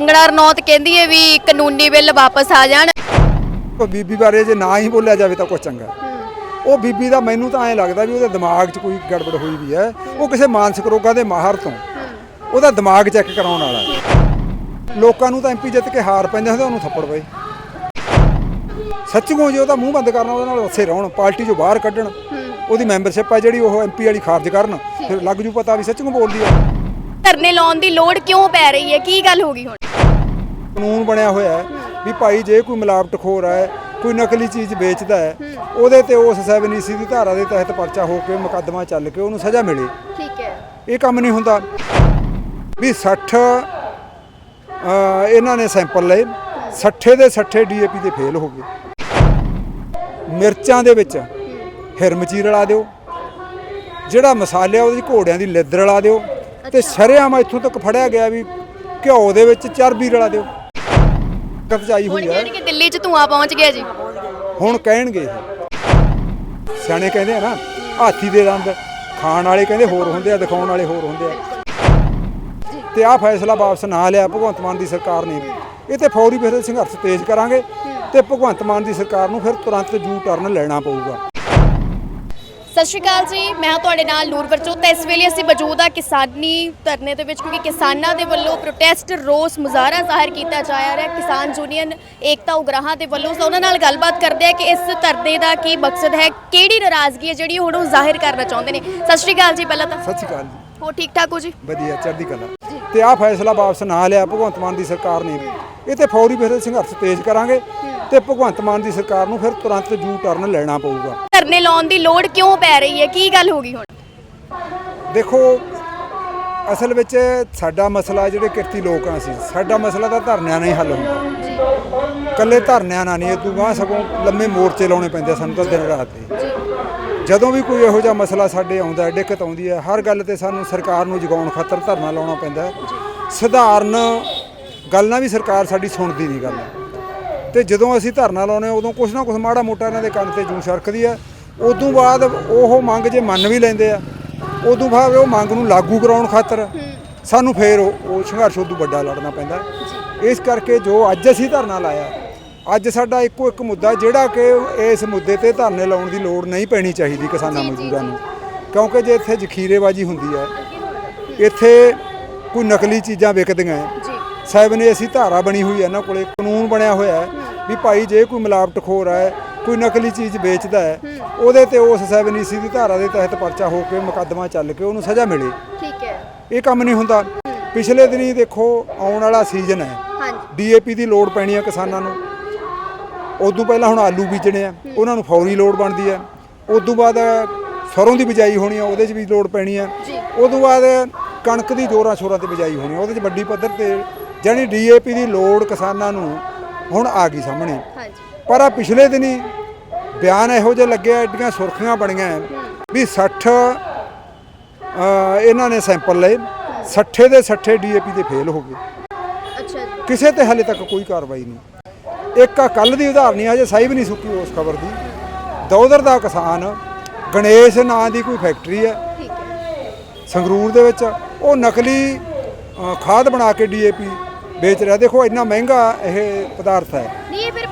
ਕੰਗਣਾ ਰਣੌਤ ਕਹਿੰਦੀ ਹੈ ਵੀ ਕਾਨੂੰਨੀ ਬਿੱਲ ਵਾਪਸ ਆ ਜਾਣ। ਉਹ ਬੀਬੀ ਬਾਰੇ ਜੇ ਨਾ ਹੀ ਬੋਲਿਆ ਜਾਵੇ ਤਾਂ ਕੁਛ ਚੰਗਾ। ਉਹ ਬੀਬੀ ਦਾ ਮੈਨੂੰ ਤਾਂ ਐਂ ਲੱਗਦਾ ਵੀ ਉਹਦੇ ਦਿਮਾਗ 'ਚ ਕੋਈ ਗੜਬੜ ਹੋਈ ਵੀ ਹੈ। ਉਹ ਕਿਸੇ ਮਾਨਸਿਕ ਰੋਗਾਂ ਦੇ ਮਾਹਰ ਤੋਂ ਉਹਦਾ ਦਿਮਾਗ ਚੈੱਕ ਕਰਾਉਣ ਵਾਲਾ। ਲੋਕਾਂ ਨੂੰ ਤਾਂ ਐਮਪੀ ਜਿੱਤ ਕੇ ਹਾਰ ਪੈਂਦੇ ਹੁੰਦੇ ਉਹਨੂੰ ਥੱਪੜ ਪਏ। ਸੱਚੀਓ ਜੇ ਉਹਦਾ ਮੂੰਹ ਬੰਦ ਕਰਨਾ ਉਹਦੇ ਨਾਲ ਉੱਥੇ ਰਹਿਣ ਪਾਰਟੀ 'ਚੋਂ ਬਾਹਰ ਕੱਢਣ ਉਹਦੀ ਮੈਂਬਰਸ਼ਿਪ ਹੈ ਜਿਹੜੀ ਉਹ ਐਮਪੀ ਵਾਲੀ ਖਾਰਜ ਕਰਨ ਫਿਰ ਲੱਗ ਜੂ ਪਤਾ ਵੀ ਸੱਚੀਓ ਬੋਲਦੀ ਹੈ ਧਰਨੇ ਲਾਉਣ ਦੀ ਲੋੜ ਕਿਉਂ ਪੈ ਰਹੀ ਹੈ? ਕੀ ਗੱਲ ਹੋ ਗਈ ਹੁਣ? ਕਾਨੂੰਨ ਬਣਿਆ ਹੋਇਆ ਹੈ ਵੀ ਭਾਈ ਜੇ ਕੋਈ ਮਿਲਾਵਟਖੋਰ ਹੈ ਕੋਈ ਨਕਲੀ ਚੀਜ਼ ਵੇਚਦਾ ਹੈ ਉਹਦੇ ਤੇ ਉਸ 790 ਦੀ ਧਾਰਾ ਦੇ ਤਹਿਤ ਪਰਚਾ ਹੋ ਕੇ ਮੁਕੱਦਮਾ ਚੱਲ ਕੇ ਉਹਨੂੰ ਸਜ਼ਾ ਮਿਲੇ। ਠੀਕ ਹੈ। ਇਹ ਕੰਮ ਨਹੀਂ ਹੁੰਦਾ। ਵੀ 60 ਅ, ਇਹਨਾਂ ਨੇ ਸੈਂਪਲ ਲਏ 60 ਦੇ 60 ਡੀਏਪੀ ਦੇ ਫੇਲ ਹੋ ਗਏ। ਮਿਰਚਾਂ ਦੇ ਵਿੱਚ ਹਿਰਮਚੀ ਰਲਾ ਦਿਓ। ਜਿਹੜਾ ਮਸਾਲੇ ਉਹਦੀ ਘੋੜਿਆਂ ਦੀ ਲਿੱਦ ਰਲਾ ਦਿਓ। ਤੇ ਸ਼ਰੇਆਮ ਇੱਥੋਂ ਤੱਕ ਫੜਿਆ ਗਿਆ ਵੀ ਘਿਓ ਦੇ ਵਿੱਚ ਚਰਬੀ ਰਲਾ ਦਿਓ। ਦਿੱਕਤ 'ਚ ਆਈ ਹੁਣ ਹੋਈ ਹੈ ਜਾਣੀ ਕਿ ਦਿੱਲੀ 'ਚ ਧੂਆਂ ਪਹੁੰਚ ਗਿਆ ਜੀ। ਹੁਣ ਕਹਿਣਗੇ ਇਹ। ਸਿਆਣੇ ਕਹਿੰਦੇ ਆ ਨਾ ਹਾਥੀ ਦੇ ਦੰਦ ਖਾਣ ਵਾਲੇ ਕਹਿੰਦੇ ਹੋਰ ਹੁੰਦੇ ਆ ਦਿਖਾਉਣ ਵਾਲੇ ਹੋਰ ਹੁੰਦੇ ਆ। ਤੇ ਆਹ ਫੈਸਲਾ ਵਾਪਸ ਨਾ ਲਿਆ ਭਗਵੰਤ ਮਾਨ ਦੀ ਸਰਕਾਰ ਨੇ ਇਹ ਤੇ ਫੌਰੀ ਵਿਰੋਧ ਸੰਘਰਸ਼ ਤੇਜ਼ ਕਰਾਂਗੇ ਤੇ ਭਗਵੰਤ ਮਾਨ ਦੀ ਸਰਕਾਰ ਨੂੰ ਫਿਰ ਤੁਰੰਤ ਯੂ ਟਰਨ ਲੈਣਾ ਪਊਗਾ। ਸਤਿ ਸ਼੍ਰੀ ਅਕਾਲ ਜੀ। ਮੈਂ ਤੁਹਾਡੇ ਨਾਲ ਨੂਰਪੁਰ ਚੋਂ ਤਾਂ ਇਸ ਵੇਲੇ ਅਸੀਂ ਮੌਜੂਦ ਹਾਂ ਕਿਸਾਨੀ ਧਰਨੇ ਦੇ ਵਿੱਚ ਕਿਉਂਕਿ ਕਿਸਾਨਾਂ ਦੇ ਵੱਲੋਂ ਪ੍ਰੋਟੈਸਟ ਰੋਸ ਮੁਜ਼ਾਹਰਾ ਜ਼ਾਹਿਰ ਕੀਤਾ ਜਾ ਰਿਹਾ ਹੈ। ਕਿਸਾਨ ਯੂਨੀਅਨ ਏਕਤਾ ਉਗਰਾਹਾਂ ਦੇ ਵੱਲੋਂ ਤਾਂ ਉਹਨਾਂ ਨਾਲ ਗੱਲਬਾਤ ਕਰਦੇ ਆ ਕਿ ਇਸ ਧਰਨੇ ਦਾ ਕੀ ਮਕਸਦ ਹੈ ਕਿਹੜੀ ਨਾਰਾਜ਼ਗੀ ਹੈ ਜਿਹੜੀ ਹੁਣ ਉਹ ਜ਼ਾਹਿਰ ਕਰਨਾ ਚਾਹੁੰਦੇ ਨੇ। ਸਤਿ ਸ਼੍ਰੀ ਅਕਾਲ ਜੀ ਪਹਿਲਾਂ ਤਾਂ। ਸਤਿ ਸ਼੍ਰੀ ਅਕਾਲ ਜੀ। ਹੋ ਠੀਕ ਠਾਕ ਹੋ ਜੀ? ਵਧੀਆ ਚੜ੍ਹਦੀ ਕਲਾ। ਤੇ ਆਹ ਫੈਸਲਾ ਵਾਪਸ ਨਾ ਲਿਆ ਭਗਵੰਤ ਮਾਨ ਦੀ ਸਰਕਾਰ ਨੇ ਇਹ ਤੇ ਫੌਰੀ ਵਿਰੋਧ ਸੰਘਰਸ਼ ਤੇਜ਼ ਕਰਾਂਗੇ ਤੇ ਭਗਵੰਤ ਮਾਨ ਦੀ ਸਰਕਾਰ ਨੂੰ ਫਿਰ ਤੁਰੰਤ ਯੂ ਟਰਨ ਲੈਣਾ ਪਊਗਾ। ਧਰਨੇ ਲਾਉਣ ਦੀ ਲੋੜ ਕਿਉਂ ਪੈ ਰਹੀ ਹੈ? ਕੀ ਗੱਲ ਹੋ ਗਈ ਹੁਣ? ਦੇਖੋ ਅਸਲ ਵਿੱਚ ਸਾਡਾ ਮਸਲਾ ਜਿਹੜੇ ਕਿਰਤੀ ਲੋਕ ਆ ਸੀ ਸਾਡਾ ਮਸਲਾ ਤਾਂ ਧਰਨਿਆਂ ਨਾਲ ਹੀ ਹੱਲ ਹੁੰਦਾ। ਕੱਲੇ ਧਰਨਿਆਂ ਨਾਲ ਨਹੀਂ ਇਹ ਤੋਂ ਬਾਅਦ ਸਗੋਂ ਲੰਮੇ ਮੋਰਚੇ ਲਾਉਣੇ ਪੈਂਦੇ ਸਾਨੂੰ ਤਾਂ ਦਿਨ ਰਾਤ ਦੇ। ਜਦੋਂ ਵੀ ਕੋਈ ਇਹੋ ਜਿਹਾ ਮਸਲਾ ਸਾਡੇ ਆਉਂਦਾ ਹੈ ਦਿੱਕਤ ਆਉਂਦੀ ਹੈ ਹਰ ਗੱਲ ਤੇ ਸਾਨੂੰ ਸਰਕਾਰ ਨੂੰ ਜਗਾਉਣ ਖਾਤਰ ਧਰਨਾ ਲਾਉਣਾ ਪੈਂਦਾ ਹੈ। ਸਧਾਰਨ ਗੱਲ ਨਾਲ ਵੀ ਸਰਕਾਰ ਸਾਡੀ ਸੁਣਦੀ ਨਹੀਂ ਗੱਲ। ਤੇ ਜਦੋਂ ਅਸੀਂ ਧਰਨਾ ਲਾਉਨੇ ਉਦੋਂ ਕੁਛ ਨਾ ਕੁਛ ਮਾੜਾ ਮੋਟਾ ਇਹਨਾਂ ਦੇ ਕੰਨ ਤੇ ਜੂ ਸਰਕਦੀ ਆ ਉਦੋਂ ਬਾਅਦ ਉਹ ਮੰਗ ਜੇ ਮੰਨ ਵੀ ਲੈਂਦੇ ਆ ਉਦੋਂ ਬਾਅਦ ਉਹ ਮੰਗ ਨੂੰ ਲਾਗੂ ਕਰਾਉਣ ਖਾਤਰ ਸਾਨੂੰ ਫੇਰ ਉਹ ਉਹ ਸੰਘਰਸ਼ ਉਦੋਂ ਵੱਡਾ ਲੜਨਾ ਪੈਂਦਾ। ਇਸ ਕਰਕੇ ਜੋ ਅੱਜ ਅਸੀਂ ਧਰਨਾ ਲਾਇਆ ਅੱਜ ਸਾਡਾ ਇੱਕੋ ਇੱਕ ਮੁੱਦਾ ਜਿਹੜਾ ਕਿ ਇਸ ਮੁੱਦੇ ਤੇ ਧਰਨੇ ਲਾਉਣ ਦੀ ਲੋੜ ਨਹੀਂ ਪੈਣੀ ਚਾਹੀਦੀ ਕਿਸਾਨਾਂ ਮਜ਼ਦੂਰਾਂ ਨੂੰ। ਕਿਉਂਕਿ ਜੇ ਇੱਥੇ ਜ਼ਖੀਰੇਬਾਜ਼ੀ ਹੁੰਦੀ ਹੈ ਇੱਥੇ ਕੋਈ ਨਕਲੀ ਚੀਜ਼ਾਂ ਵਿਕਦੀਆਂ ਹੈ। ਸਾਹਿਬ ਨੇ ਅਸੀਂ ਧਾਰਾ ਬਣੀ ਹੋਈ ਹੈ ਇਹਨਾਂ ਕੋਲੇ ਕਾਨੂੰਨ ਬਣਿਆ ਹੋਇਆ ਹੈ। ਵੀ ਭਾਈ ਜੇ ਕੋਈ ਮਿਲਾਵਟਖੋਰ ਹੈ ਕੋਈ ਨਕਲੀ ਚੀਜ਼ ਵੇਚਦਾ ਹੈ ਉਹਦੇ ਤੇ ਉਸ ਸਾਹਿਬ ਨੇ ਦੀ ਧਾਰਾ ਦੇ ਤਹਿਤ ਪਰਚਾ ਹੋ ਕੇ ਮੁਕੱਦਮਾ ਚੱਲ ਕੇ ਉਹਨੂੰ ਸਜ਼ਾ ਮਿਲੇ। ਠੀਕ ਹੈ। ਇਹ ਕੰਮ ਨਹੀਂ ਹੁੰਦਾ। ਪਿਛਲੇ ਦਿਨੀ ਦੇਖੋ ਆਉਣ ਵਾਲਾ ਸੀਜ਼ਨ ਹੈ। ਡੀਏਪੀ ਦੀ ਲੋੜ ਪੈਣੀ ਹੈ ਕਿਸਾਨਾਂ ਨੂੰ। ਉਦੋਂ ਪਹਿਲਾਂ ਹੁਣ ਆਲੂ ਬੀਜਣੇ ਆ ਉਹਨਾਂ ਨੂੰ ਫੌਰੀ ਲੋੜ ਬਣਦੀ ਹੈ। ਉਦੋਂ ਬਾਅਦ ਸਰੋਂ ਦੀ ਬਿਜਾਈ ਹੋਣੀ ਆ ਉਹਦੇ 'ਚ ਵੀ ਲੋੜ ਪੈਣੀ ਜੀ। ਉਦੋਂ ਬਾਅਦ ਕਣਕ ਦੀ ਜੋਰਾਂ ਸ਼ੋਰਾਂ ਤੇ ਬਿਜਾਈ ਹੋਣੀ ਆ ਉਹਦੇ 'ਚ ਵੱਡੀ ਪੱਧਰ ਤੇ ਜਾਨੀ ਡੀਏਪੀ ਦੀ ਲੋੜ ਕਿਸਾਨਾਂ ਨੂੰ ਹੁਣ ਆ ਗਈ ਸਾਹਮਣੇ। ਹਾਂਜੀ। ਪਰ ਆ ਪਿਛਲੇ ਦਿਨੀ ਬਿਆਨ ਇਹੋ ਜਿਹੇ ਲੱਗੇ ਆ, ਐਡੀਆਂ ਸੁਰਖੀਆਂ ਬਣੀਆਂ ਵੀ 60 ਅ, ਇਹਨਾਂ ਨੇ ਸੈਂਪਲ ਲਏ 60 ਦੇ 60 ਡੀਏਪੀ ਦੇ ਫੇਲ ਹੋ ਗਏ। ਅੱਛਾ ਕਿਸੇ ਤੇ ਹਲੇ ਤੱਕ ਕੋਈ ਕਾਰਵਾਈ ਨਹੀਂ। ਇੱਕ ਆ ਕੱਲ ਦੀ ਉਦਾਹਰਣੀ ਆ ਜੇ ਸਹੀ ਵੀ ਨਹੀਂ ਸੁੱਕੀ ਉਸ ਖਬਰ ਦੀ। ਦੌਦਰ ਦਾ ਕਿਸਾਨ ਗਣੇਸ਼ ਨਾਂ ਦੀ ਕੋਈ ਫੈਕਟਰੀ ਹੈ। ਸੰਗਰੂਰ ਦੇ ਵਿੱਚ ਉਹ ਨਕਲੀ ਖਾਦ ਬਣਾ ਕੇ ਡੀਏਪੀ ਵੇਚ ਰਿਹਾ। ਦੇਖੋ ਇੰਨਾ ਮਹਿੰਗਾ ਇਹ ਪਦਾਰਥ ਹੈ। ਨਹੀਂ ਇਹ ਫਿਰ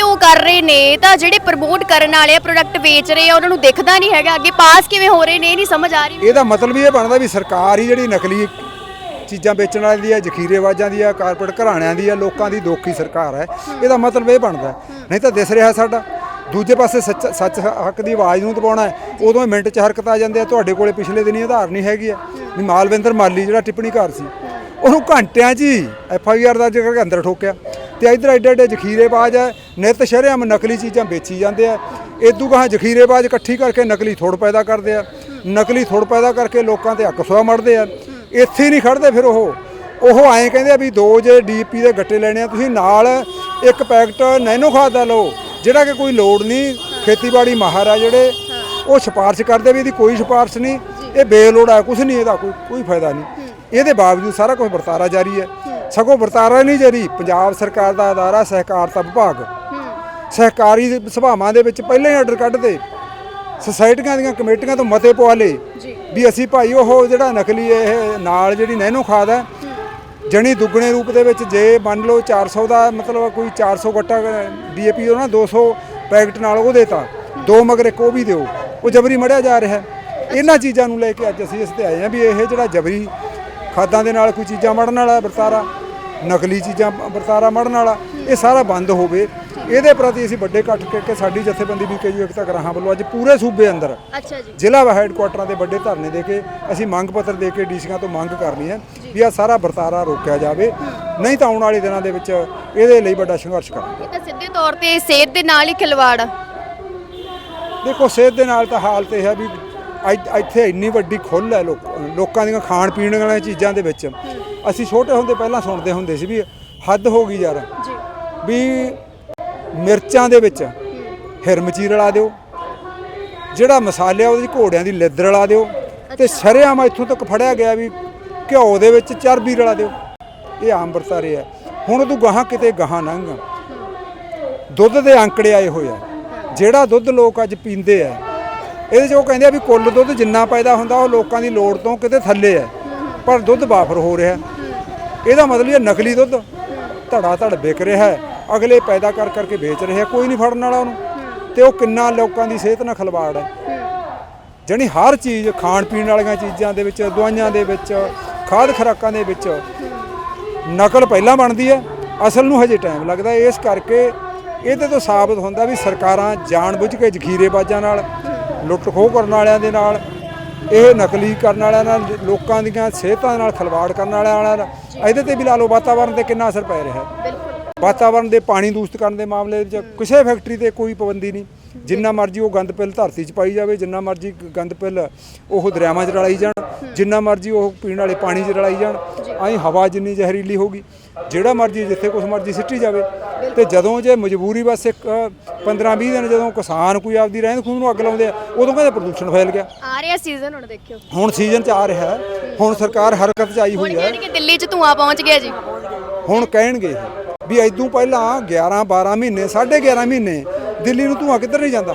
ਕਿਉਂ ਕਰ ਰਹੇ ਨੇ? ਤਾਂ ਜਿਹੜੇ ਪ੍ਰਮੋਟ ਕਰਨ ਵਾਲੇ ਪ੍ਰੋਡਕਟ ਵੇਚ ਰਹੇ ਆ, ਉਹਨਾਂ ਨੂੰ ਦਿਖਦਾ ਨਹੀਂ ਹੈਗਾ। ਅੱਗੇ ਪਾਸ ਕਿਵੇਂ ਹੋ ਰਹੇ ਨੇ? ਇਹ ਨਹੀਂ ਸਮਝ ਆ ਰਹੀ। ਇਹਦਾ ਮਤਲਬ ਇਹ ਬਣਦਾ ਵੀ ਸਰਕਾਰ ਹੀ ਜਿਹੜੀ ਨਕਲੀ ਚੀਜ਼ਾਂ ਵੇਚਣ ਵਾਲੀ ਦੀ ਹੈ ਜ਼ਖੀਰੇਬਾਜ਼ਾਂ ਦੀ ਹੈ ਕਾਰਪੋਰੇਟ ਘਰਾਣਿਆਂ ਦੀ ਹੈ ਲੋਕਾਂ ਦੀ ਦੋਖੀ ਸਰਕਾਰ ਹੈ। ਇਹਦਾ ਮਤਲਬ ਇਹ ਬਣਦਾ ਨਹੀਂ ਤਾਂ ਦਿਸ ਰਿਹਾ ਸਾਡਾ। ਦੂਜੇ ਪਾਸੇ ਸੱਚ ਸੱਚ ਹੱਕ ਦੀ ਆਵਾਜ਼ ਨੂੰ ਦਬਾਉਣਾ ਹੈ। ਉਦੋਂ ਮਿੰਟ 'ਚ ਹਰਕਤ ਆ ਜਾਂਦੇ ਆ। ਤੁਹਾਡੇ ਕੋਲੇ ਪਿਛਲੇ ਦਿਨੀ ਆਧਾਰ ਨਹੀਂ ਹੈਗੀ ਆ। ਵੀ ਮਾਲਵਿੰਦਰ ਮਾਲੀ ਜਿਹੜਾ ਟਿੱਪਣੀ ਘਰ ਸੀ ਉਹਨੂੰ ਘੰਟਿਆਂ 'ਚ ਹੀ ਐਫ ਆਈ ਆਰ ਦਰਜ ਕਰਕੇ ਅੰਦਰ ਠੋਕਿਆ। ਤੇ ਇਧਰ ਐਡੇ ਐਡੇ ਜ਼ਖੀਰੇਬਾਜ਼ ਹੈ ਨਿਤ ਸ਼ਰੇਆਮ ਨਕਲੀ ਚੀਜ਼ਾਂ ਵੇਚੀ ਜਾਂਦੇ ਆ। ਇਦੋਂ ਗਾਹਾਂ ਜ਼ਖੀਰੇਬਾਜ਼ ਇਕੱਠੀ ਕਰਕੇ ਨਕਲੀ ਥੋੜ ਪੈਦਾ ਕਰਦੇ ਆ। ਨਕਲੀ ਥੋੜ ਪੈਦਾ ਕਰਕੇ ਲੋਕਾਂ ਤੇ ਹੱਕ ਸੁਆ ਮੜਦੇ ਆ। ਇੱਥੇ ਨਹੀਂ ਖੜਦੇ ਫਿਰ ਉਹ। ਉਹ ਐਂ ਕਹਿੰਦੇ ਆ ਵੀ ਦੋ ਜੇ ਡੀਪੀ ਦੇ ਗੱਟੇ ਲੈਣੇ ਆ, ਤੁਸੀਂ ਨਾਲ ਇੱਕ ਪੈਕਟ ਨੈਨੋ ਖਾਦ ਦਾ ਲਓ, ਜਿਹੜਾ ਕਿ ਕੋਈ ਲੋੜ ਨਹੀਂ। ਖੇਤੀਬਾੜੀ ਮਾਹਰ ਆ ਜਿਹੜੇ, ਉਹ ਸਿਫਾਰਿਸ਼ ਕਰਦੇ ਵੀ ਇਹਦੀ ਕੋਈ ਸਿਫਾਰਿਸ਼ ਨਹੀਂ। ਇਹ ਬੇਲੋੜ ਆ ਕੁਝ ਨਹੀਂ ਇਹਦਾ, ਕੋਈ ਕੋਈ ਫਾਇਦਾ ਨਹੀਂ। ਇਹਦੇ ਬਾਵਜੂਦ ਸਾਰਾ ਕੁਝ ਵਰਤਾਰਾ ਜਾਰੀ ਹੈ। ਸਗੋਂ ਵਰਤਾਰਾ ਨਹੀਂ ਜਾਰੀ ਪੰਜਾਬ ਸਰਕਾਰ ਦਾ ਅਦਾਰਾ ਸਹਿਕਾਰਤਾ ਵਿਭਾਗ। ਸਹਿਕਾਰੀ ਸਭਾਵਾਂ ਦੇ ਵਿੱਚ ਪਹਿਲਾਂ ਹੀ ਆਰਡਰ ਕੱਢਦੇ। ਸੁਸਾਇਟੀਆਂ ਦੀਆਂ ਕਮੇਟੀਆਂ ਤੋਂ ਮਤੇ ਪਵਾ ਜੀ। ਵੀ ਅਸੀਂ ਭਾਈ ਉਹ ਜਿਹੜਾ ਨਕਲੀ ਇਹ ਨਾਲ ਜਿਹੜੀ ਨੈਨੋ ਖਾਦ ਹੈ ਜਣੀ ਦੁੱਗਣੇ ਰੂਪ ਦੇ ਵਿੱਚ ਜੇ ਮੰਨ ਲਓ 400 ਦਾ ਮਤਲਬ ਕੋਈ 400 ਗੱਟਾ ਡੀਏਪੀ ਉਹ ਨਾ 200 ਪੈਕਟ ਨਾਲ ਉਹ ਦੇਤਾ ਦੋ ਮਗਰ ਇੱਕ ਉਹ ਵੀ ਦਿਓ ਉਹ ਜਬਰੀ ਮੜਿਆ ਜਾ ਰਿਹਾ। ਇਹਨਾਂ ਚੀਜ਼ਾਂ ਨੂੰ ਲੈ ਕੇ ਅੱਜ ਅਸੀਂ ਇਸ ਤੇ ਆਏ ਹਾਂ ਵੀ ਇਹ ਜਿਹੜਾ ਜਬਰੀ ਖਾਦਾਂ ਦੇ ਨਾਲ ਕੋਈ ਚੀਜ਼ਾਂ ਮੜਨ ਵਾਲਾ ਵਰਤਾਰਾ ਨਕਲੀ ਚੀਜ਼ਾਂ ਵਰਤਾਰਾ ਮੜਨ ਵਾਲਾ ਇਹ ਸਾਰਾ ਬੰਦ ਹੋਵੇ। ਇਹਦੇ ਪ੍ਰਤੀ ਅਸੀਂ ਵੱਡੇ ਇਕੱਠ ਕਰਕੇ ਸਾਡੀ ਜਥੇਬੰਦੀ ਵੀ ਕਈ ਏਕਤਾ ਗਰਾਹਾਂ ਵੱਲੋਂ ਅੱਜ ਪੂਰੇ ਸੂਬੇ ਅੰਦਰ ਅੱਛਾ ਜੀ। ਜ਼ਿਲ੍ਹਾ ਹੈੱਡਕੁਆਟਰਾਂ ਦੇ ਵੱਡੇ ਧਰਨੇ ਦੇ ਕੇ ਅਸੀਂ ਮੰਗ ਪੱਤਰ ਦੇ ਕੇ ਡੀਸੀਆਂ ਤੋਂ ਮੰਗ ਕਰਨੀ ਹੈ ਵੀ ਆ ਸਾਰਾ ਵਰਤਾਰਾ ਰੋਕਿਆ ਜਾਵੇ। ਨਹੀਂ ਤਾਂ ਆਉਣ ਵਾਲੇ ਦਿਨਾਂ ਦੇ ਵਿੱਚ ਇਹਦੇ ਲਈ ਵੱਡਾ ਸੰਘਰਸ਼ ਕਰਾਂਗੇ। ਇਹ ਤਾਂ ਸਿੱਧੇ ਤੌਰ ਤੇ ਸਿਹਤ ਦੇ ਨਾਲ ਹੀ ਖਿਲਵਾੜ ਦੇਖੋ ਸਿਹਤ ਦੇ ਨਾਲ ਤਾਂ ਹਾਲਤ ਇਹ ਹੈ ਵੀ ਇੱਥ- ਇੱਥੇ ਇੰਨੀ ਵੱਡੀ ਖੁੱਲ੍ਹ ਹੈ ਲੋਕ- ਲੋਕਾਂ ਦੀਆਂ ਖਾਣ ਪੀਣ ਵਾਲੀਆਂ ਚੀਜ਼ਾਂ ਦੇ ਵਿੱਚ। ਅਸੀਂ ਛੋਟੇ ਹੁੰਦੇ ਪਹਿਲਾਂ ਸੁਣਦੇ ਹੁੰਦੇ ਸੀ ਵੀ ਹੱਦ ਹੋ ਗਈ ਯਾਰ। ਜੀ। ਵੀ ਮਿਰਚਾਂ ਦੇ ਵਿੱਚ ਹਿਰਮਚੀ ਰਲਾ ਦਿਓ। ਜਿਹੜਾ ਮਸਾਲੇ ਉਹਦੇ 'ਚ ਘੋੜਿਆਂ ਦੀ ਲਿੱਦ ਰਲਾ ਦਿਓ। ਤੇ ਸ਼ਰੇਆਮ ਇੱਥੋਂ ਤੱਕ ਫੜਿਆ ਗਿਆ ਵੀ ਘਿਓ ਦੇ ਵਿੱਚ ਚਰਬੀ ਰਲਾ ਦਿਓ। ਇਹ ਆਮ ਵਰਤਾਰੇ ਆ। ਹੁਣ ਤੂੰ ਗਾਹਾਂ ਕਿਤੇ ਗਾਹਾਂ ਲੰਘ। ਦੁੱਧ ਦੇ ਅੰਕੜੇ ਆਏ ਹੋਏ ਆ। ਜਿਹੜਾ ਦੁੱਧ ਲੋਕ ਅੱਜ ਪੀਂਦੇ ਆ ਇਹਦੇ 'ਚ ਉਹ ਕਹਿੰਦੇ ਆ ਵੀ ਕੁੱਲ ਦੁੱਧ ਜਿੰਨਾ ਪੈਦਾ ਹੁੰਦਾ ਉਹ ਲੋਕਾਂ ਦੀ ਲੋੜ ਤੋਂ ਕਿਤੇ ਥੱਲੇ ਹੈ, ਪਰ ਦੁੱਧ ਵਾਫਰ ਹੋ ਰਿਹਾ। ਇਹਦਾ ਮਤਲਬ ਇਹ ਨਕਲੀ ਦੁੱਧ। ਧੜਾ ਧੜ ਵਿਕ ਰਿਹਾ ਹੈ। ਅਗਲੇ ਪੈਦਾ ਕਰ ਕਰਕੇ ਵੇਚ ਰਹੇ, ਕੋਈ ਨਹੀਂ ਫੜਨ ਵਾਲਾ ਉਹਨੂੰ। ਤੇ ਉਹ ਕਿੰਨਾ ਲੋਕਾਂ ਦੀ ਸਿਹਤ ਨਾਲ ਖਿਲਵਾੜ ਹੈ। ਜਾਣੀ ਹਰ ਚੀਜ਼, ਖਾਣ ਪੀਣ ਵਾਲੀਆਂ ਚੀਜ਼ਾਂ ਦੇ ਵਿੱਚ, ਦਵਾਈਆਂ ਦੇ ਵਿੱਚ, ਖਾਦ ਖੁਰਾਕਾਂ ਦੇ ਵਿੱਚ ਨਕਲ ਪਹਿਲਾਂ ਬਣਦੀ ਹੈ। ਅਸਲ ਨੂੰ ਹਜੇ ਟਾਈਮ ਲੱਗਦਾ। ਇਸ ਕਰਕੇ ਇਹਦੇ ਤੋਂ ਸਾਬਤ ਹੁੰਦਾ ਵੀ ਸਰਕਾਰਾਂ ਜਾਣਬੁੱਝ ਕੇ ਜ਼ਖੀਰੇਬਾਜ਼ਾਂ ਨਾਲ ਲੁੱਟ ਖੋਹ ਕਰਨ ਵਾਲਿਆਂ ਦੇ ਨਾਲ ਇਹ ਨਕਲੀ ਕਰਨ ਵਾਲਿਆਂ ਨਾਲ ਲੋਕਾਂ ਦੀਆਂ ਸਿਹਤਾਂ ਨਾਲ ਖਿਲਵਾੜ ਕਰਨ ਵਾਲਿਆਂ ਨਾਲ ਇਹਦੇ ਤੇ ਵੀ ਲਾ ਲਓ ਵਾਤਾਵਰਣ ਤੇ ਕਿੰਨਾ ਅਸਰ ਪੈ ਰਿਹਾ ਹੈ। ਵਾਤਾਵਰਣ ਦੇ ਪਾਣੀ ਦੂਸ਼ਿਤ ਕਰਨ ਦੇ ਮਾਮਲੇ ਵਿੱਚ ਕਿਸੇ ਫੈਕਟਰੀ ਤੇ ਕੋਈ ਪਾਬੰਦੀ ਨਹੀਂ। ਜਿੰਨਾ ਮਰਜ਼ੀ ਉਹ ਗੰਦ ਪਿੱਲ ਧਰਤੀ 'ਚ ਪਾਈ ਜਾਵੇ ਜਿੰਨਾ ਮਰਜ਼ੀ ਗੰਦ ਪਿੱਲ ਉਹ ਦਰਿਆਵਾਂ 'ਚ ਰਲਾਈ ਜਾਣ ਜਿੰਨਾ ਮਰਜ਼ੀ ਉਹ ਪੀਣ ਵਾਲੇ ਪਾਣੀ 'ਚ ਰਲਾਈ ਜਾਣ ਐਂ ਹਵਾ ਜਿੰਨੀ ਜ਼ਹਿਰੀਲੀ ਹੋਗੀ ਜਿਹੜਾ ਮਰਜ਼ੀ ਜਿੱਥੇ ਕੁਛ ਮਰਜ਼ੀ ਸਿੱਟੀ ਜਾਵੇ। ਤੇ ਜਦੋਂ ਜੇ ਮਜਬੂਰੀ ਬਸ ਇੱਕ 15-20 ਦਿਨ ਜਦੋਂ ਕਿਸਾਨ ਕੋਈ ਆਪਦੀ ਰਹਿੰਦ ਖੂੰਦ ਨੂੰ ਅੱਗ ਲਾਉਂਦੇ ਆ ਉਦੋਂ ਕਹਿੰਦੇ ਪ੍ਰਦੂਸ਼ਣ ਫੈਲ ਗਿਆ। ਆ ਰਿਹਾ ਸੀਜ਼ਨ ਹੁਣ ਦੇਖਿਓ। ਹੁਣ ਸੀਜ਼ਨ 'ਚ ਆ ਰਿਹਾ ਹੁਣ ਸਰਕਾਰ ਹਰਕਤ 'ਚ ਆਈ ਹੋਈ ਹੈ। ਕਹਿਣਗੇ ਦਿੱਲੀ 'ਚ ਧੂਆਂ ਪਹੁੰਚ ਗਿਆ ਜੀ। ਹੁਣ ਕਹਿਣਗੇ ਵੀ ਐਦੋਂ ਪਹਿਲਾਂ 11 12 ਮਹੀਨੇ 11.5 ਮਹੀਨੇ ਦਿੱਲੀ ਨੂੰ ਧੂਆਂ ਕਿੱਧਰ ਨਹੀਂ ਜਾਂਦਾ।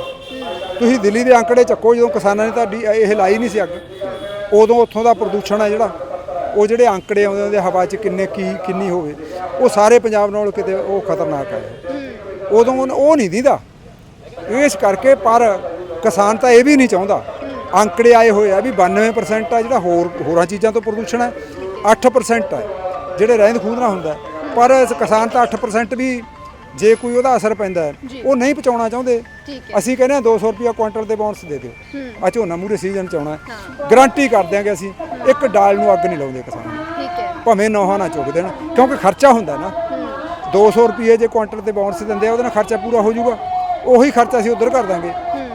ਤੁਸੀਂ ਦਿੱਲੀ ਦੇ ਅੰਕੜੇ ਚੱਕੋ ਜਦੋਂ ਕਿਸਾਨਾਂ ਨੇ ਤੁਹਾਡੀ ਇਹ ਲਾਈ ਨਹੀਂ ਸੀ ਅੱਗ ਉਦੋਂ ਉੱਥੋਂ ਦਾ ਪ੍ਰਦੂਸ਼ਣ ਹੈ ਜਿਹੜਾ। ਉਹ ਜਿਹੜੇ ਅੰਕੜੇ ਆਉਂਦੇ ਉਹਦੇ ਹਵਾ 'ਚ ਕਿੰਨੇ ਕੀ, ਕਿੰਨੀ ਹੋਵੇ, ਉਹ ਸਾਰੇ ਪੰਜਾਬ ਨਾਲ ਕਿਤੇ ਉਹ ਖਤਰਨਾਕ ਹੈ ਉਦੋਂ ਉਹ- ਉਹ ਨਹੀਂ ਦੀਦਾ। ਇਸ ਕਰਕੇ ਪਰ ਕਿਸਾਨ ਤਾਂ ਇਹ ਵੀ ਨਹੀਂ ਚਾਹੁੰਦਾ। ਅੰਕੜੇ ਆਏ ਹੋਏ ਆ ਵੀ 92% ਆ ਜਿਹੜਾ ਹੋਰ ਹੋਰਾਂ ਚੀਜ਼ਾਂ ਤੋਂ ਪ੍ਰਦੂਸ਼ਣ ਹੈ 8% ਹੈ ਜਿਹੜੇ ਰਹਿੰਦ ਖੂੰਹਦ ਨਾਲ ਹੁੰਦਾ। ਪਰ ਕਿਸਾਨ ਤਾਂ 8% ਵੀ ਜੇ ਕੋਈ ਉਹਦਾ ਅਸਰ ਪੈਂਦਾ ਹੈ, ਉਹ ਨਹੀਂ ਪਹੁੰਚਾਉਣਾ ਚਾਹੁੰਦੇ। ਅਸੀਂ ਕਹਿੰਦੇ ਹਾਂ 200 ਰੁਪਿਆ ਕੁਇੰਟਲ ਦੇ ਬੋਨਸ ਦੇ ਦਿਓ। ਆ ਝੋਨਾ ਮੂਰੇ ਸੀਜ਼ਨ ਚ ਆਉਣਾ। ਗਾਰੰਟੀ ਕਰ ਦਿਆਂਗੇ ਅਸੀਂ ਇੱਕ ਡਾਲ ਨੂੰ ਅੱਗ ਨਹੀਂ ਲਾਉਂਦੇ ਕਿਸਾਨ। ਠੀਕ ਹੈ। ਭਾਵੇਂ ਨੌਹਾਂ ਨਾ ਚੁੱਕ ਦੇਣ ਕਿਉਂਕਿ ਖਰਚਾ ਹੁੰਦਾ ਨਾ। 200 ਰੁਪਏ ਜੇ ਕੁਇੰਟਲ ਤੇ ਬੋਨਸ ਦਿੰਦੇ ਆ ਉਹਦੇ ਨਾਲ ਖਰਚਾ ਪੂਰਾ ਹੋ ਜਾਊਗਾ। ਉਹੀ ਖਰਚਾ ਅਸੀਂ ਉਧਰ ਕਰ ਦਾਂਗੇ।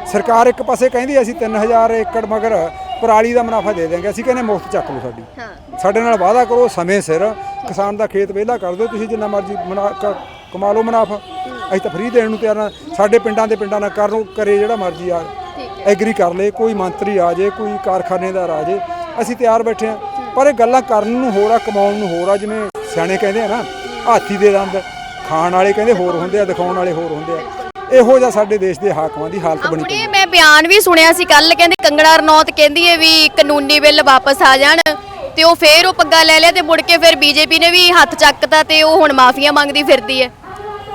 ਸਰਕਾਰ ਇੱਕ ਪਾਸੇ ਕਹਿੰਦੀ ਅਸੀਂ 3000 ਏਕੜ ਮਗਰ ਪਰਾਲੀ ਦਾ ਮੁਨਾਫਾ ਦੇ ਦਿਆਂਗੇ। ਅਸੀਂ ਕਹਿੰਦੇ ਮੁਫਤ ਚੱਕ ਲਓ ਸਾਡੀ। ਸਾਡੇ ਨਾਲ ਵਾਅਦਾ ਕਰੋ ਸਮੇਂ ਸਿਰ ਕਿਸਾਨ ਦਾ ਖੇਤ ਵਿਹਲਾ ਕਰ ਦਿਓ। ਤੁਸੀਂ ਜਿੰਨਾ ਮਰਜ਼ੀ ਕਮਾ ਲਓ ਮੁਨਾਫਾ। ਅਸੀਂ ਤਾਂ ਫ੍ਰੀ ਦੇਣ ਨੂੰ ਤਿਆਰ ਹਾਂ। ਸਾਡੇ ਪਿੰਡਾਂ ਦੇ ਪਿੰਡਾਂ ਨਾਲ ਕਰੋ ਕਰੇ ਜਿਹੜਾ ਮਰਜ਼ੀ ਆ ਐਗਰੀ ਕਰ ਲੇ ਕੋਈ ਮੰਤਰੀ ਆ ਜੇ ਕੋਈ ਕਾਰਖਾਨੇਦਾਰ ਆ ਜੇ ਅਸੀਂ ਤਿਆਰ ਬੈਠੇ ਆ ਪਰ ਇਹ ਗੱਲਾਂ ਕਰਨ ਨੂੰ ਹੋਰ ਆ ਕਮਾਉਣ ਨੂੰ ਹੋਰ ਆ ਜਿਵੇਂ ਸਿਆਣੇ ਕਹਿੰਦੇ ਆ ਨਾ ਹਾਥੀ ਦੇ ਦੰਦ ਖਾਣ ਵਾਲੇ ਕਹਿੰਦੇ ਹੋਰ ਹੁੰਦੇ ਆ ਦਿਖਾਉਣ ਵਾਲੇ ਹੋਰ ਹੁੰਦੇ ਆ। ਇਹੋ ਜਿਹਾ ਸਾਡੇ ਦੇਸ਼ ਦੇ ਹਾਕਮਾਂ ਦੀ ਹਾਲਤ ਬਣੀ ਪਈ ਮੈਂ ਬਿਆਨ ਵੀ ਸੁਣਿਆ ਸੀ ਕੱਲ ਕਹਿੰਦੇ ਕੰਗੜਾ ਰਣੌਤ ਕਹਿੰਦੀ ਹੈ ਵੀ ਕਾਨੂੰਨੀ ਬਿੱਲ ਵਾਪਸ ਆ ਜਾਣ ਤੇ ਉਹ ਫੇਰ ਉਹ ਪੱਗਾ ਲੈ ਲਿਆ ਤੇ ਮੁੜ ਕੇ ਫਿਰ ਬੀਜੇਪੀ ਨੇ ਵੀ ਹੱਥ ਚੱਕਤਾ ਤੇ ਉਹ ਹੁਣ ਮਾਫੀਆਂ ਮੰਗਦੀ ਫਿਰਦੀ ਹੈ।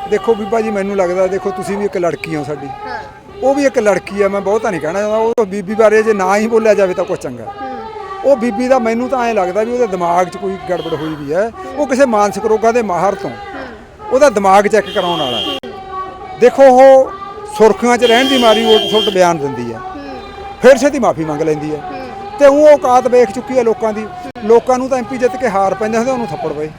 ਦੇਖੋ ਬੀਬਾ ਜੀ ਮੈਨੂੰ ਲੱਗਦਾ ਦੇਖੋ ਤੁਸੀਂ ਵੀ ਇੱਕ ਲੜਕੀ ਹੋ ਸਾਡੀ। ਹਾਂ। ਉਹ ਵੀ ਇੱਕ ਲੜਕੀ ਆ ਮੈਂ ਬਹੁਤਾ ਨਹੀਂ ਕਹਿਣਾ ਚਾਹੁੰਦਾ ਉਹ ਬੀਬੀ ਬਾਰੇ ਜੇ ਨਾ ਹੀ ਬੋਲਿਆ ਜਾਵੇ ਤਾਂ ਕੁਝ ਚੰਗਾ। ਉਹ ਬੀਬੀ ਦਾ ਮੈਨੂੰ ਤਾਂ ਐਂ ਲੱਗਦਾ ਵੀ ਉਹਦੇ ਦਿਮਾਗ 'ਚ ਕੋਈ ਗੜਬੜ ਹੋਈ ਵੀ ਹੈ। ਉਹ ਕਿਸੇ ਮਾਨਸਿਕ ਰੋਗਾਂ ਦੇ ਮਾਹਰ ਤੋਂ ਉਹਦਾ ਦਿਮਾਗ ਚੈੱਕ ਕਰਾਉਣ ਵਾਲਾ। ਦੇਖੋ ਉਹ ਸੁਰਖੀਆਂ 'ਚ ਰਹਿਣ ਦੀ ਮਾਰੀ ਉਲਟ ਸੁਲਟ ਬਿਆਨ ਦਿੰਦੀ ਹੈ। ਫਿਰ ਛੇਤੀ ਮਾਫੀ ਮੰਗ ਲੈਂਦੀ ਹੈ। ਤੇ ਉਹ ਔਕਾਤ ਵੇਖ ਚੁੱਕੀ ਹੈ ਲੋਕਾਂ ਦੀ। ਲੋਕਾਂ ਨੂੰ ਤਾਂ ਐਮਪੀ ਜਿੱਤ ਕੇ ਹਾਰ ਪੈਂਦੇ ਹੁੰਦੇ ਉਹਨੂੰ ਥੱਪੜ ਪਏ।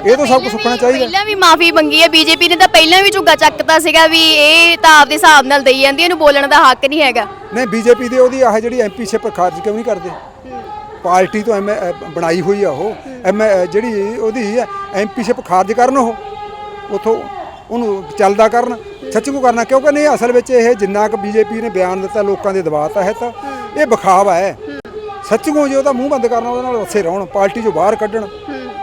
ਇਹ ਤਾਂ ਸਭ ਕੁਛ ਸੁੱਕਣਾ ਚਾਹੀਦਾ। ਪਹਿਲਾਂ ਵੀ ਮਾਫੀ ਮੰਗੀ ਹੈ ਬੀਜੇਪੀ ਨੇ ਤਾਂ ਪਹਿਲਾਂ ਵੀ ਝੁੱਗਾ ਚੱਕਤਾ ਸੀਗਾ ਵੀ ਇਹ ਤਾਂ ਆਪਦੇ ਹਿਸਾਬ ਨਾਲ ਦਈ ਜਾਂਦੀ ਹੈ, ਇਹਨੂੰ ਬੋਲਣ ਦਾ ਹੱਕ ਨਹੀਂ ਹੈਗਾ। ਨਹੀਂ ਬੀਜੇਪੀ ਦੇ ਉਹਦੀ ਆਹ ਜਿਹੜੀ ਐਮਪੀ ਸ਼ਿਪ ਖਾਰਜ ਕਿਉਂ ਨਹੀਂ ਕਰਦੇ? ਪਾਰਟੀ ਤੋਂ ਐਮ ਬਣਾਈ ਹੋਈ ਆ ਉਹ। ਐਮ ਜਿਹੜੀ ਉਹਦੀ ਐਮਪੀ ਸ਼ਿਪ ਖਾਰਜ ਕਰਨ ਉਹ ਉਥੋਂ ਉਹਨੂੰ ਚੱਲਦਾ ਕਰਨ ਸੱਚ ਕੋ ਕਰਨਾ ਕਿਉਂਕਿ ਨਹੀਂ ਅਸਲ ਵਿੱਚ ਇਹ ਜਿੰਨਾ ਕੁ ਬੀਜੇਪੀ ਨੇ ਬਿਆਨ ਦਿੱਤਾ ਲੋਕਾਂ ਦੇ ਦਬਾਅ ਤਹਿਤ ਇਹ ਵਿਖਾਵਾ ਹੈ। ਸੱਚਗੋ ਜੇ ਉਹਦਾ ਮੂੰਹ ਬੰਦ ਕਰਨਾ ਉਹਦੇ ਨਾਲ ਵਸੇ ਰਹਿਣ ਪਾਰਟੀ ਚੋਂ ਬਾਹਰ ਕੱਢਣ।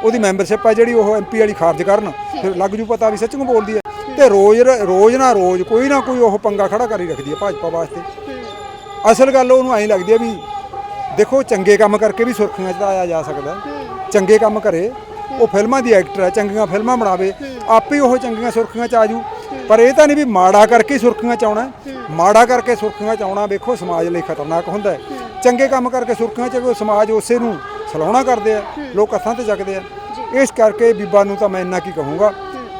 ਉਹਦੀ ਮੈਂਬਰਸ਼ਿਪ ਆ ਜਿਹੜੀ ਉਹ ਐਮਪੀ ਵਾਲੀ ਖਾਰਜ ਕਰਨ ਫਿਰ ਲੱਗ ਜੂ ਪਤਾ ਵੀ ਸੱਚਗੋ ਬੋਲਦੀ ਹੈ ਤੇ ਰੋਜ਼ ਰੋਜ਼ ਨਾ ਰੋਜ਼ ਕੋਈ ਨਾ ਕੋਈ ਉਹ ਪੰਗਾ ਖੜਾ ਕਰ ਹੀ ਰੱਖਦੀ ਹੈ ਭਾਜਪਾ ਵਾਸਤੇ। ਅਸਲ ਗੱਲ ਉਹਨੂੰ ਐਂ ਲੱਗਦੀ ਹੈ ਵੀ ਦੇਖੋ ਚੰਗੇ ਕੰਮ ਕਰਕੇ ਵੀ ਸੁਰਖੀਆਂ 'ਚ ਆਇਆ ਜਾ ਸਕਦਾ। ਚੰਗੇ ਕੰਮ ਕਰੇ ਉਹ ਫਿਲਮਾਂ ਦੀ ਐਕਟਰ ਹੈ ਚੰਗੀਆਂ ਫਿਲਮਾਂ ਬਣਾਵੇ ਆਪੇ ਉਹ ਚੰਗੀਆਂ ਸੁਰਖੀਆਂ ਚ ਆਜੂ ਪਰ ਇਹ ਤਾਂ ਨਹੀਂ ਵੀ ਮਾੜਾ ਕਰਕੇ ਸੁਰਖੀਆਂ ਚ ਆਉਣਾ। ਮਾੜਾ ਕਰਕੇ ਸੁਰਖੀਆਂ ਚ ਆਉਣਾ ਵੇਖੋ ਸਮਾਜ ਲਈ ਖਤਰਨਾਕ ਹੁੰਦਾ। ਚੰਗੇ ਕੰਮ ਕਰਕੇ ਸੁਰਖੀਆਂ ਚ ਸਮਾਜ ਉਸੇ ਨੂੰ ਸਲਾਉਣਾ ਕਰਦੇ ਆ ਲੋਕ ਹੱਥਾਂ ਤੇ ਚੱਕਦੇ ਆ। ਇਸ ਕਰਕੇ ਬੀਬਾ ਨੂੰ ਤਾਂ ਮੈਂ ਇੰਨਾ ਕੀ ਕਹੂੰਗਾ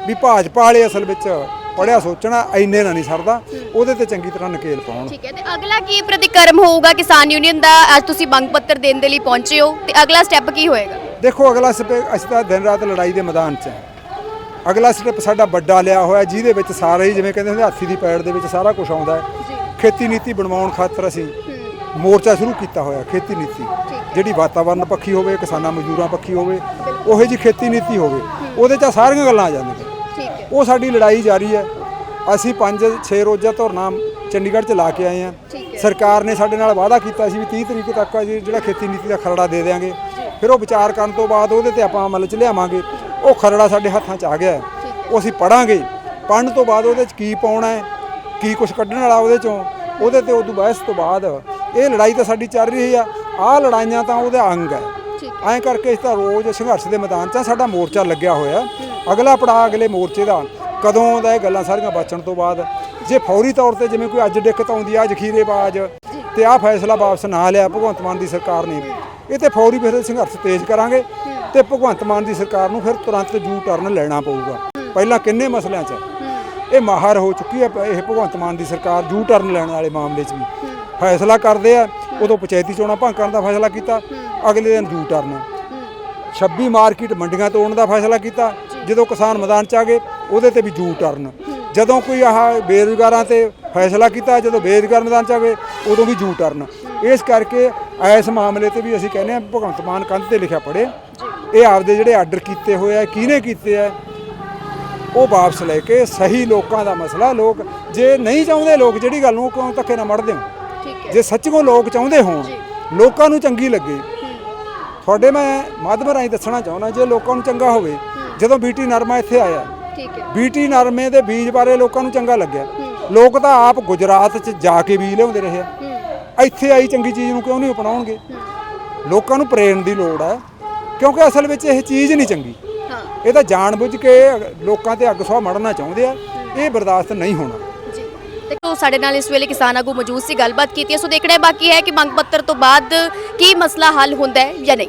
ਵੀ ਭਾਜਪਾ ਵਾਲੇ ਅਸਲ ਵਿੱਚ ਪੜਿਆ ਸੋਚਣਾ ਐਨੇ ਨਾ ਨਹੀਂ ਸਰਦਾ ਉਹਦੇ ਤੇ ਚੰਗੀ ਤਰ੍ਹਾਂ ਨਕੇਲ ਪਾਉਣ। ਠੀਕ ਹੈ ਤੇ ਅਗਲਾ ਕੀ ਪ੍ਰਤੀਕਰਮ ਹੋਊਗਾ ਕਿਸਾਨ ਯੂਨੀਅਨ ਦਾ? ਅੱਜ ਤੁਸੀਂ ਮੰਗ ਪੱਤਰ ਦੇਣ ਦੇ ਲਈ ਪਹੁੰਚੇ ਹੋ ਤੇ ਅਗਲਾ ਸਟੈਪ ਕੀ ਹੋਏਗਾ? ਦੇਖੋ ਅਗਲਾ ਸਟੈਪ ਅਸੀਂ ਤਾਂ ਦਿਨ ਰਾਤ ਲੜਾਈ ਦੇ ਮੈਦਾਨ 'ਚ ਹਾਂ। ਅਗਲਾ ਸਟੈਪ ਸਾਡਾ ਵੱਡਾ ਲਿਆ ਹੋਇਆ ਜਿਹਦੇ ਵਿੱਚ ਸਾਰੇ ਹੀ ਜਿਵੇਂ ਕਹਿੰਦੇ ਹੁੰਦੇ ਹਾਥੀ ਦੀ ਪੈੜ ਦੇ ਵਿੱਚ ਸਾਰਾ ਕੁਝ ਆਉਂਦਾ ਹੈ। ਖੇਤੀ ਨੀਤੀ ਬਣਵਾਉਣ ਖਾਤਰ ਅਸੀਂ ਮੋਰਚਾ ਸ਼ੁਰੂ ਕੀਤਾ ਹੋਇਆ ਖੇਤੀ ਨੀਤੀ। ਜਿਹੜੀ ਵਾਤਾਵਰਣ ਪੱਖੀ ਹੋਵੇ ਕਿਸਾਨਾਂ ਮਜ਼ਦੂਰਾਂ ਪੱਖੀ ਹੋਵੇ ਉਹੋ ਜੀ ਖੇਤੀ ਨੀਤੀ ਹੋਵੇ ਉਹਦੇ 'ਚ ਸਾਰੀਆਂ ਗੱਲਾਂ ਆ ਜਾਂਦੀਆਂ ਠੀਕ ਹੈ। ਉਹ ਸਾਡੀ ਲੜਾਈ ਜਾਰੀ ਹੈ। ਅਸੀਂ 5-6 ਰੋਜ਼ਾ ਧਰਨਾ ਚੰਡੀਗੜ੍ਹ 'ਚ ਲਾ ਕੇ ਆਏ ਹੈ। ਸਰਕਾਰ ਨੇ ਸਾਡੇ ਨਾਲ ਵਾਅਦਾ ਕੀਤਾ ਸੀ ਵੀ 30 ਤਰੀਕ ਤੱਕ ਜੀ ਜਿਹੜਾ ਖੇਤੀ ਨੀਤੀ ਦਾ ਖਰੜਾ ਦੇ ਦੇਵਾਂਗੇ ਫਿਰ ਉਹ ਵਿਚਾਰ ਕਰਨ ਤੋਂ ਬਾਅਦ ਉਹਦੇ ਤੇ ਆਪਾਂ ਅਮਲ 'ਚ ਲਿਆਵਾਂਗੇ। ਉਹ ਖਰੜਾ ਸਾਡੇ ਹੱਥਾਂ 'ਚ ਆ ਗਿਆ। ਉਹ ਅਸੀਂ ਪੜਾਂਗੇ। ਪੜਨ ਤੋਂ ਬਾਅਦ ਉਹਦੇ 'ਚ ਕੀ ਪਾਉਣਾ ਹੈ ਕੀ ਕੁਝ ਕੱਢਣ ਵਾਲਾ ਉਹਦੇ 'ਚੋਂ ਉਹਦੇ ਤੇ ਉਦੋਂ ਬਹਿਸ ਤੋਂ ਬਾਅਦ ਇਹ ਲੜਾਈ ਤਾਂ ਸਾਡੀ ਚੱਲ ਰਹੀ ਆ। ਆਹ ਲੜਾਈਆਂ ਤਾਂ ਉਹਦੇ ਅੰਗ ਹੈ। ਐਂ ਕਰਕੇ ਇਸ ਤਾਂ ਰੋਜ਼ ਸੰਘਰਸ਼ ਦੇ ਮੈਦਾਨ 'ਚ ਸਾਡਾ ਮੋਰਚਾ ਲੱਗਿਆ ਹੋਇਆ। ਅਗਲਾ ਪੜਾਅ ਅਗਲੇ ਮੋਰਚੇ ਦਾ। ਕਦੋਂ ਦਾ ਇਹ ਗੱਲਾਂ ਸਾਰੀਆਂ ਬਚਣ ਤੋਂ ਬਾਅਦ। ਜੇ ਫੌਰੀ ਤੌਰ ਤੇ ਜਿਵੇਂ ਕੋਈ ਅੱਜ ਦਿੱਕਤ ਆਉਂਦੀ ਆ ਜ਼ਖੀਰੇਬਾਜ਼ ਤੇ ਆਹ ਫੈਸਲਾ ਵਾਪਸ ਨਾ ਲਿਆ ਭਗਵੰਤ ਮਾਨ ਦੀ ਸਰਕਾਰ ਨੇ ਇਹ ਤੇ ਫੌਰੀ ਫਿਰ ਸੰਘਰਸ਼ ਤੇਜ਼ ਕਰਾਂਗੇ ਤੇ ਭਗਵੰਤ ਮਾਨ ਦੀ ਸਰਕਾਰ ਨੂੰ ਫਿਰ ਤੁਰੰਤ ਜੂ ਟਰਨ ਲੈਣਾ ਪਊਗਾ। ਪਹਿਲਾਂ ਕਿੰਨੇ ਮਸਲਿਆਂ 'ਚ? ਇਹ ਮਾਹਰ ਹੋ ਚੁੱਕੀ ਹੈ ਇਹ ਭਗਵੰਤ ਮਾਨ ਦੀ ਸਰਕਾਰ ਜੂ ਟਰਨ ਲੈਣ ਵਾਲੇ ਮਾਮਲੇ 'ਚ ਵੀ। ਫੈਸਲਾ ਕਰਦੇ ਆ। ਉਦੋਂ ਪੰਚਾਇਤੀ ਚੋਣਾਂ ਭੰਗ ਕਰਨ ਦਾ ਫੈਸਲਾ ਕੀਤਾ, ਅਗਲੇ ਦਿਨ ਜੂ ਟਰਨ। 26 ਮਾਰਕੀਟ ਮੰਡੀਆਂ ਤੋੜਨ ਦਾ ਫੈਸਲਾ ਕੀਤਾ, ਜਦੋਂ ਕਿਸਾਨ ਮੈਦਾਨ 'ਚ ਆ ਗਏ, ਉਹਦੇ ਤੇ ਵੀ ਜੂ ਟਰਨ। ਜਦੋਂ ਕੋਈ ਆਹ ਬੇਰੁਜ਼ਗਾਰਾਂ ਤੇ ਫੈਸਲਾ ਕੀਤਾ, ਜਦੋਂ ਬੇਰੁਜ਼ਗਾਰ ਮੈਦਾਨ 'ਚ ਆ ਗਏ, ਉਦੋਂ ਵੀ ਜੂ ਟਰਨ। ਇਸ ਕਰਕੇ ਇਸ ਮਾਮਲੇ ਤੇ ਵੀ ਅਸੀਂ ਕਹਿੰਦੇ ਆ ਭਗਵੰਤ ਮਾਨ ਕੰਧ ਤੇ ਲਿਖਿਆ ਪੜੇ ਇਹ ਆਪਦੇ ਜਿਹੜੇ ਆਰਡਰ ਕੀਤੇ ਹੋਏ ਆ, ਕਿਹਨੇ ਕੀਤੇ ਆ, ਉਹ ਵਾਪਸ ਲੈ ਕੇ ਸਹੀ ਲੋਕਾਂ ਦਾ ਮਸਲਾ, ਲੋਕ ਜੇ ਨਹੀਂ ਚਾਹੁੰਦੇ ਲੋਕ ਜਿਹੜੀ ਗੱਲ ਨੂੰ ਕਿਉਂ ਧੱਕੇ ਨਾਲ ਮੜਦੇ ਹੋ? ਜੇ ਸੱਚਮੁੱਚ ਲੋਕ ਚਾਹੁੰਦੇ ਹੋਣ ਲੋਕਾਂ ਨੂੰ ਚੰਗੀ ਲੱਗੇ। ਤੁਹਾਡੇ ਮੈਂ ਮਾਧਿਅਮ ਰਾਹੀਂ ਦੱਸਣਾ ਚਾਹੁੰਦਾ ਜੇ ਲੋਕਾਂ ਨੂੰ ਚੰਗਾ ਹੋਵੇ ਜਦੋਂ ਬੀਟੀ ਨਰਮਾ ਇੱਥੇ ਆਇਆ ਠੀਕ ਹੈ। ਬੀਟੀ ਨਰਮੇ ਦੇ ਬੀਜ ਬਾਰੇ ਲੋਕਾਂ ਨੂੰ ਚੰਗਾ ਲੱਗਿਆ। ਲੋਕ ਤਾਂ ਆਪ ਗੁਜਰਾਤ 'ਚ ਜਾ ਕੇ ਬੀਜ ਲਿਆਉਂਦੇ ਰਹੇ ਆ। ਇੱਥੇ ਆਈ ਚੰਗੀ ਚੀਜ਼ ਨੂੰ ਕਿਉਂ ਨਹੀਂ ਅਪਣਾਉਣਗੇ? ਲੋਕਾਂ ਨੂੰ ਪ੍ਰੇਰਣ ਦੀ ਲੋੜ ਹੈ ਕਿਉਂਕਿ ਅਸਲ ਵਿੱਚ ਇਹ ਚੀਜ਼ ਨਹੀਂ ਚੰਗੀ। ਇਹ ਤਾਂ ਜਾਣਬੁੱਝ ਕੇ ਲੋਕਾਂ ਤੇ ਅੱਗ ਸੁਆਹ ਮੜਨਾ ਚਾਹੁੰਦੇ ਆ। ਇਹ ਬਰਦਾਸ਼ਤ ਨਹੀਂ ਹੋਣਾ। ਜੀ ਸਾਡੇ ਨਾਲ ਇਸ ਵੇਲੇ ਕਿਸਾਨ ਆਗੂ ਮੌਜੂਦ ਸੀ, ਗੱਲਬਾਤ ਕੀਤੀ ਹੈ। ਸੋ ਦੇਖਣਾ ਬਾਕੀ ਹੈ ਕਿ ਮੰਗ ਪੱਤਰ ਤੋਂ ਬਾਅਦ ਕੀ ਮਸਲਾ ਹੱਲ ਹੁੰਦਾ ਹੈ ਜਾਂ ਨਹੀਂ।